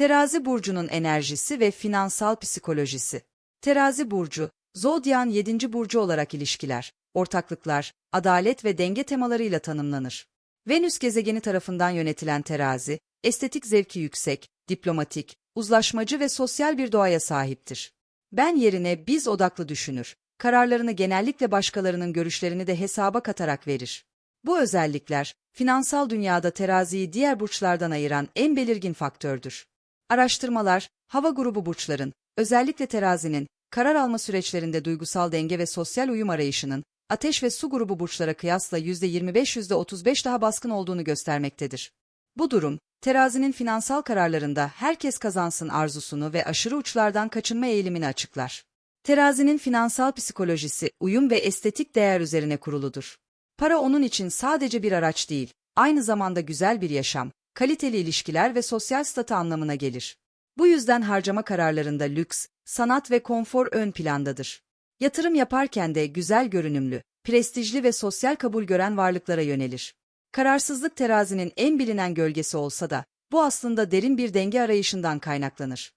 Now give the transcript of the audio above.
Terazi burcunun enerjisi ve finansal psikolojisi. Terazi burcu, Zodyak'ın 7. burcu olarak ilişkiler, ortaklıklar, adalet ve denge temalarıyla tanımlanır. Venüs gezegeni tarafından yönetilen terazi, estetik zevki yüksek, diplomatik, uzlaşmacı ve sosyal bir doğaya sahiptir. Ben yerine biz odaklı düşünür, kararlarını genellikle başkalarının görüşlerini de hesaba katarak verir. Bu özellikler, finansal dünyada teraziyi diğer burçlardan ayıran en belirgin faktördür. Araştırmalar, hava grubu burçların, özellikle terazinin, karar alma süreçlerinde duygusal denge ve sosyal uyum arayışının, ateş ve su grubu burçlara kıyasla %25-%35 daha baskın olduğunu göstermektedir. Bu durum, terazinin finansal kararlarında herkes kazansın arzusunu ve aşırı uçlardan kaçınma eğilimini açıklar. Terazinin finansal psikolojisi, uyum ve estetik değer üzerine kuruludur. Para onun için sadece bir araç değil, aynı zamanda güzel bir yaşam, kaliteli ilişkiler ve sosyal statü anlamına gelir. Bu yüzden harcama kararlarında lüks, sanat ve konfor ön plandadır. Yatırım yaparken de güzel görünümlü, prestijli ve sosyal kabul gören varlıklara yönelir. Kararsızlık terazinin en bilinen gölgesi olsa da, bu aslında derin bir denge arayışından kaynaklanır.